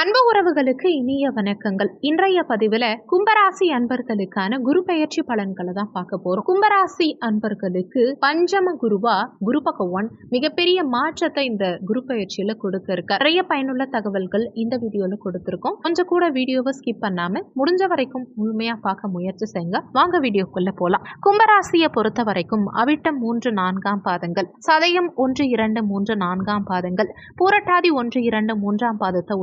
அன்பு உறவுகளுக்கு இனிய வணக்கங்கள். இன்றைய பதிவில் கும்பராசி அன்பர்களுக்கான குரு பெயர்ச்சி பலன்களை தான் பார்க்க போறோம். கும்பராசி அன்பர்களுக்கு பஞ்சம குருவா குரு பகவான் மிகப்பெரிய மாற்றத்தை இந்த குரு பெயர்ச்சியில கொடுக்க இருக்க நிறைய பயனுள்ள தகவல்கள் இந்த வீடியோல கொடுத்திருக்கோம். கொஞ்சம் கூட வீடியோவை ஸ்கிப் பண்ணாம முடிஞ்ச வரைக்கும் முழுமையா பார்க்க முயற்சி செய்யுங்க. வாங்க வீடியோக்குள்ள போலாம். கும்பராசியை பொறுத்த வரைக்கும் அவிட்டம் மூன்று நான்காம் பாதங்கள் சதயம் ஒன்று இரண்டு மூன்று நான்காம் பாதங்கள் பூரட்டாதி ஒன்று இரண்டு மூன்றாம் பாதத்தை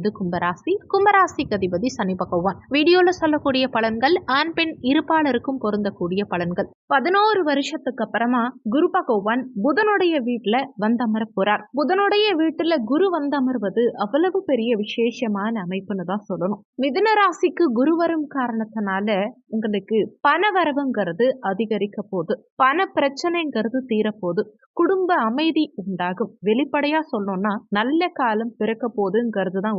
உள்ளடக்கியது கும்பராசி. கும்பராசிக்கு அதிபதி சனி பகவான். வீடியோல சொல்லக்கூடிய பலன்கள் ஆண் பெண் இருப்பாளருக்கும் பொருந்தக்கூடிய பலன்கள். பதினோரு வருஷத்துக்கு அப்புறமா குரு பகவான் புதனுடைய வீட்டுல வந்தமர போறார். புதனுடைய வீட்டுல குரு வந்தமர்வது அவ்வளவு பெரிய விசேஷமான அமைப்புன்னு தான் சொல்லணும். மிதுன ராசிக்கு குரு வரும் காரணத்தினால உங்களுக்கு பண வரவுங்கிறது அதிகரிக்க போகுது. பண பிரச்சனைங்கிறது தீரப்போகுது. குடும்ப அமைதி உண்டாகும். வெளிப்படையா சொல்லணும்னா நல்ல காலம் பிறக்க போகுதுங்கிறது தான்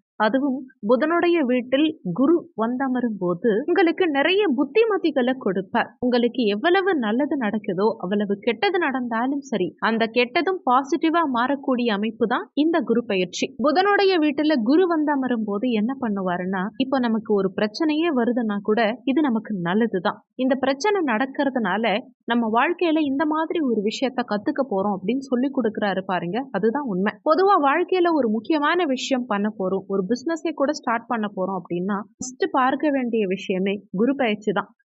அதுவும் புதனுடைய வீட்டில் குரு வந்தமரும் போது உங்களுக்கு நிறைய புத்திமதிகளை கொடுப்பார். உங்களுக்கு எவ்வளவு நல்லது நடக்குதோ அவ்வளவு கெட்டது நடந்தாலும் சரி அந்த கெட்டதும் பாசிட்டிவா மாறக்கூடிய அமைப்பு தான் இந்த குரு பயிற்சி. புதனுடைய வீட்டுல குரு வந்தமரும் போது என்ன பண்ணுவாருன்னா இப்போ நமக்கு ஒரு பிரச்சனையே வருதுன்னா கூட இது நமக்கு நல்லதுதான். இந்த பிரச்சனை நடக்கிறதுனால நம்ம வாழ்க்கையில இந்த மாதிரி ஒரு விஷயத்த கத்துக்க போறோம் அப்படின்னு சொல்லி கொடுக்குறாரு பாருங்க அதுதான் உண்மை. பொதுவா வாழ்க்கையில ஒரு முக்கியமான விஷயம் பண்ண போறோம். ஒரு பிசினஸே கூட ஸ்டார்ட் பண்ண போறோம் அப்படின்னா ஃபஸ்ட்டு பார்க்க வேண்டிய விஷயமே குரு பயிற்சி தான்.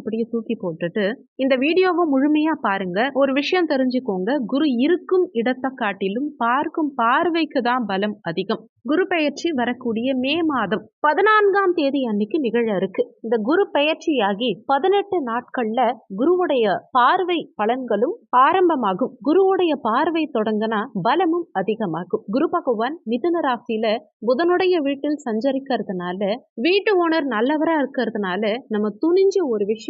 அப்படியே தூக்கி போட்டுட்டு இந்த வீடியோவை முழுமையா பாருங்க. ஒரு விஷயம் தெரிஞ்சுக்கோங்க. குரு இருக்கும் இடத்தை காட்டிலும் பார்க்கும் பார்வைக்கு தான் பலம் அதிகம். குரு பெயர்ச்சி வரக்கூடிய மே மாதம் பதினான்காம் தேதி அன்னைக்கு நிகழ இருக்கு. இந்த குரு பெயர்ச்சியாகி பதினெட்டு நாட்கள்ல குருவுடைய பார்வை பலன்களும் ஆரம்பமாகும். குருவுடைய பார்வை தொடங்கினா பலமும் அதிகமாகும். குரு பகவான் மிதுன ராசியில புதனுடைய வீட்டில் சஞ்சரிக்கிறதுனால வீட்டு ஓனர் நல்லவரா இருக்கிறதுனால நம்ம துணிஞ்சு ஒரு விஷயம்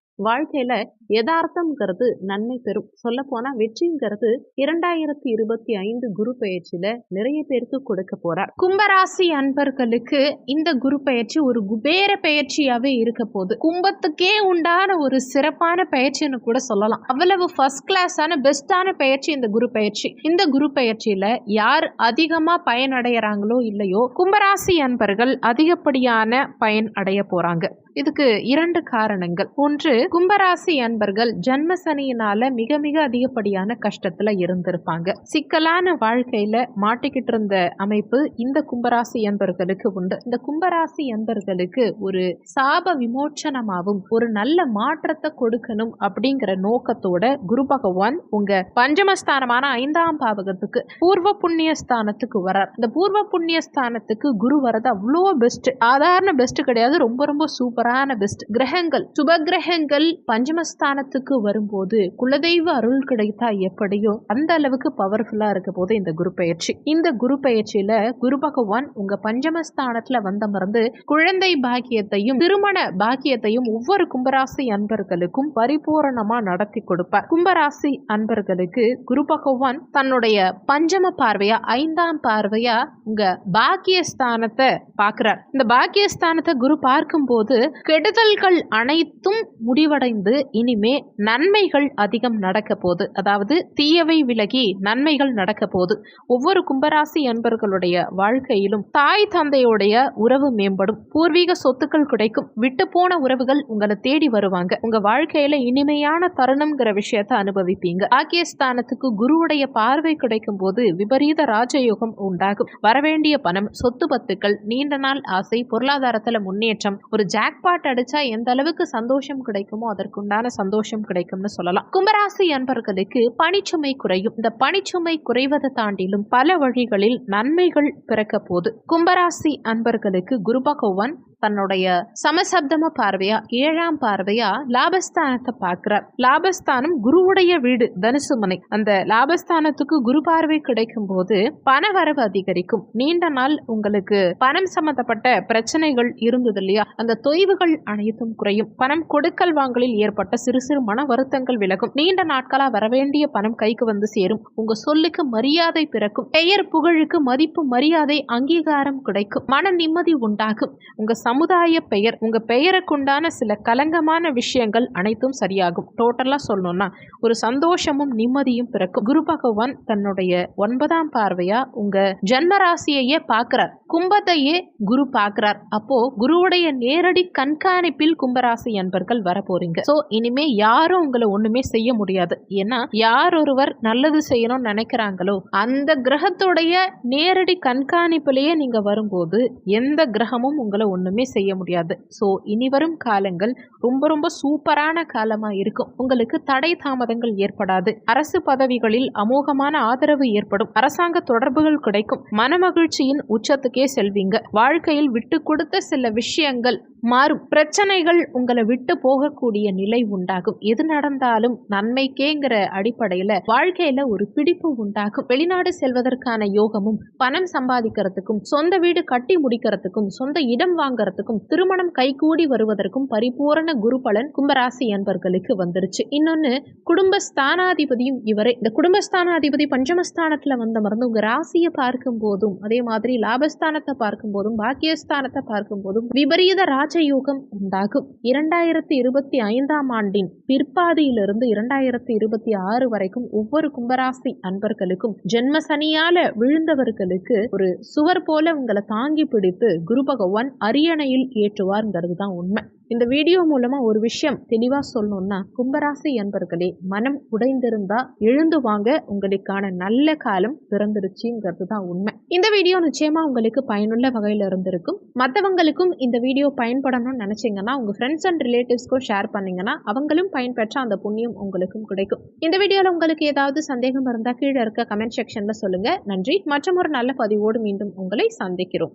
வாழ்க்கையில யதார்த்தம்ங்கிறது நன்மை பெறும். சொல்ல போனா வெற்றிங்கிறது இரண்டாயிரத்தி இருபத்தி ஐந்து குரு பயிற்சியில நிறைய பேருக்கு கொடுக்க போறார். கும்பராசி அன்பர்களுக்கு இந்த குரு பயிற்சி ஒரு குபேர பயிற்சியாவே இருக்க போகுது. கும்பத்துக்கே உண்டான ஒரு சிறப்பான பயிற்சின்னு கூட சொல்லலாம். அவ்வளவு ஃபர்ஸ்ட் கிளாஸான பெஸ்டான பயிற்சி இந்த குரு பயிற்சி. இந்த குரு பயிற்சியில யார் அதிகமா பயனடைகிறாங்களோ இல்லையோ கும்பராசி அன்பர்கள் அதிகப்படியான பயன் அடைய போறாங்க. இதுக்கு இரண்டு காரணங்கள். ஒன்று கும்பராசி அன்பர்கள் ஜன்ம சனியினால மிக மிக அதிகப்படியான கஷ்டத்துல இருந்திருப்பாங்க. சிக்கலான வாழ்க்கையில மாட்டிக்கிட்டு இருந்த அமைப்பு இந்த கும்பராசி அன்பர்களுக்கு உண்டு. இந்த கும்பராசி அன்பர்களுக்கு ஒரு சாப விமோச்சனமாகவும் ஒரு நல்ல மாற்றத்தை கொடுக்கணும் அப்படிங்கிற நோக்கத்தோட குரு பகவான் உங்க பஞ்சமஸ்தானமான ஐந்தாம் பாவகத்துக்கு பூர்வ புண்ணிய ஸ்தானத்துக்கு வரார். இந்த பூர்வ புண்ணிய ஸ்தானத்துக்கு குரு வரது அவ்வளோ பெஸ்ட் சாதாரண பெஸ்ட் கிடையாது. ரொம்ப ரொம்ப சூப்பர் சூப்பரான பெஸ்ட் கிரகங்கள் சுப கிரகங்கள் பஞ்சமஸ்தானத்துக்கு வரும்போது குலதெய்வ அருள் கிடைத்தா எப்படியோ அந்த அளவுக்கு பவர்ஃபுல்லா இருக்க போது இந்த குரு பயிற்சி. இந்த குரு பயிற்சியில குரு பகவான் உங்க பஞ்சமஸ்தானத்துல வந்தமர்ந்து குழந்தை பாக்கியத்தையும் திருமண பாக்கியத்தையும் ஒவ்வொரு கும்பராசி அன்பர்களுக்கும் பரிபூரணமா நடத்தி கொடுப்பார். கும்பராசி அன்பர்களுக்கு குரு பகவான் தன்னுடைய பஞ்சம பார்வையா ஐந்தாம் பார்வையா உங்க பாக்கியஸ்தானத்தை பார்க்கிறார். இந்த பாக்கியஸ்தானத்தை குரு பார்க்கும்போது கெடுதல்கள் அனைத்தும் முடிவடைந்து இனிமே நன்மைகள் அதிகம் நடக்க போகுது அதாவது தீயவை விலகி நன்மைகள் நடக்க போகுது ஒவ்வொரு கும்பராசி அன்பர்களுடைய வாழ்க்கையிலும் தாய் தந்தையுடைய உறவு மேம்படும். பூர்வீக சொத்துக்கள் கிடைக்கும். விட்டு போன உறவுகள் உங்களை தேடி வருவாங்க. உங்க வாழ்க்கையில இனிமையான தருணம்ங்கிற விஷயத்தை அனுபவிப்பீங்க. ஆக்கியஸ்தானத்துக்கு குருவுடைய பார்வை கிடைக்கும் போது விபரீத ராஜயோகம் உண்டாகும். வரவேண்டிய பணம் சொத்து பத்துக்கள் நீண்ட நாள் ஆசை பொருளாதாரத்துல முன்னேற்றம் ஒரு ஜாக் ஜாக்பாட் அடிச்சா எந்த அளவுக்கு சந்தோஷம் கிடைக்குமோ அதற்குண்டான சந்தோஷம் கிடைக்கும்னு சொல்லலாம். கும்பராசி அன்பர்களுக்கு பணிச்சுமை குறையும். இந்த பணிச்சுமை குறைவதை தாண்டிலும் பல வழிகளில் நன்மைகள் பிறக்க போது கும்பராசி அன்பர்களுக்கு குரு பகவான் தன்னுடைய சமசப்தம பார்வையா ஏழாம் பார்வையா லாபஸ்தானத்தை பார்க்கிறார். லாபஸ்தானம் குருவுடைய வீடு தனுசு மனை. அந்த லாபஸ்தானத்துக்கு குரு பார்வை கிடைக்கும் போது பண வரவு அதிகரிக்கும். நீண்ட நாள் உங்களுக்கு பணம் சம்பந்தப்பட்ட பிரச்சனைகள் இருந்தது இல்லையா? அந்த தொய்வுகள் அனைத்தும் குறையும். பணம் கொடுக்கல் வாங்கலில் ஏற்பட்ட சிறு சிறு மன வருத்தங்கள் விலகும். நீண்ட நாட்களா வரவேண்டிய பணம் கைக்கு வந்து சேரும். உங்க சொல்லுக்கு மரியாதை பிறக்கும். பெயர் புகழுக்கு மதிப்பு மரியாதை அங்கீகாரம் கிடைக்கும். மன நிம்மதி உண்டாகும். உங்க சமுதாய பெயர் உங்க பெயருக்குண்டான சில கலங்கமான விஷயங்கள் அனைத்தும் சரியாகும். டோட்டலா சொல்லணும்னா ஒரு சந்தோஷமும் நிம்மதியும் பிறக்கும். குரு பகவான் தன்னுடைய ஒன்பதாம் பார்வையா உங்க ஜன்ம ராசியையே பார்க்கிறார். கும்பத்தையே குரு பார்க்கிறார். அப்போ குருவுடைய நேரடி கண்காணிப்பில் கும்பராசி அன்பர்கள் வரப்போறீங்க. ஸோ சோ இனிமே யாரும் உங்களை ஒண்ணுமே செய்ய முடியாது. ஏன்னா யார் ஒருவர் நல்லது செய்யணும்னு நினைக்கிறாங்களோ அந்த கிரகத்துடைய நேரடி கண்காணிப்பிலேயே நீங்க வரும்போது எந்த கிரகமும் உங்களை ஒண்ணுமே செய்ய முடியாது. ஸோ இனி வரும் காலங்கள் ரொம்ப ரொம்ப சூப்பரான காலமாக இருக்கும். உங்களுக்கு தடை தாமதங்கள் ஏற்படாது. அரசு பதவிகளில் அமோகமான ஆதரவு ஏற்படும். அரசாங்க தொடர்புகள் கிடைக்கும். மனமகிழ்ச்சியின் உச்சத்துக்கே செல்வீங்க. வாழ்க்கையில் விட்டு கொடுத்த சில விஷயங்கள் மாறும் பிரச்சனைகள் உங்களை விட்டு போகக்கூடிய நிலை உண்டாகும். எது நடந்தாலும் நன்மைக்கேங்கிற அடிப்படையில வாழ்க்கையில ஒரு பிடிப்பு உண்டாகும். வெளிநாடு செல்வதற்கான யோகமும் பணம் சம்பாதிக்கிறதுக்கும் சொந்த வீடு கட்டி முடிக்கிறதுக்கும் சொந்த இடம் வாங்கறதுக்கும் திருமணம் கைகூடி வருவதற்கும் பரிபூரண குரு பலன் கும்பராசி என்பர்களுக்கு வந்துருச்சு. இன்னொன்னு குடும்பஸ்தானாதிபதியும் இவரே. இந்த குடும்பஸ்தானாதிபதி பஞ்சமஸ்தானத்துல வந்த மருந்து உங்க ராசியை பார்க்கும் போதும் அதே மாதிரி லாபஸ்தானத்தை பார்க்கும் போதும் பாக்கியஸ்தானத்தை பார்க்கும் போதும் விபரீத ராஜயோகம் உண்டாகும். இரண்டாயிரத்தி இருபத்தி ஐந்தாம் ஆண்டின் பிற்பாதியிலிருந்து இரண்டாயிரத்தி இருபத்தி ஆறு வரைக்கும் ஒவ்வொரு கும்பராசி அன்பர்களுக்கும் ஜென்ம சனியால விழுந்தவர்களுக்கு ஒரு சுவர் போல உங்களை தாங்கி பிடித்து குரு பகவான் அரியணையில் ஏற்றுவார்ங்கிறது தான் உண்மை. இந்த வீடியோ மூலமா ஒரு விஷயம் தெளிவா சொல்லணும்னா கும்பராசி என்பர்களே மனம் உடைந்திருந்தா எழுந்து வாங்க உங்களுக்கான நல்ல காலம் பிறந்துருச்சுங்கிறது தான் உண்மை. இந்த வீடியோ நிச்சயமா உங்களுக்கு பயனுள்ள வகையில் இருந்திருக்கும். மற்றவங்களுக்கும் இந்த வீடியோ பயன்படணும்னு நினைச்சீங்கன்னா உங்க ஃப்ரெண்ட்ஸ் அண்ட் ரிலேட்டிவ்ஸ்க்கும் ஷேர் பண்ணீங்கன்னா அவங்களும் பயன்பெற்ற அந்த புண்ணியம் உங்களுக்கும் கிடைக்கும். இந்த வீடியோல உங்களுக்கு ஏதாவது சந்தேகம் இருந்தா கீழே இருக்க கமெண்ட் செக்ஷன்ல சொல்லுங்க. நன்றி. மற்றும் ஒரு நல்ல பதிவோடு மீண்டும் உங்களை சந்திக்கிறோம்.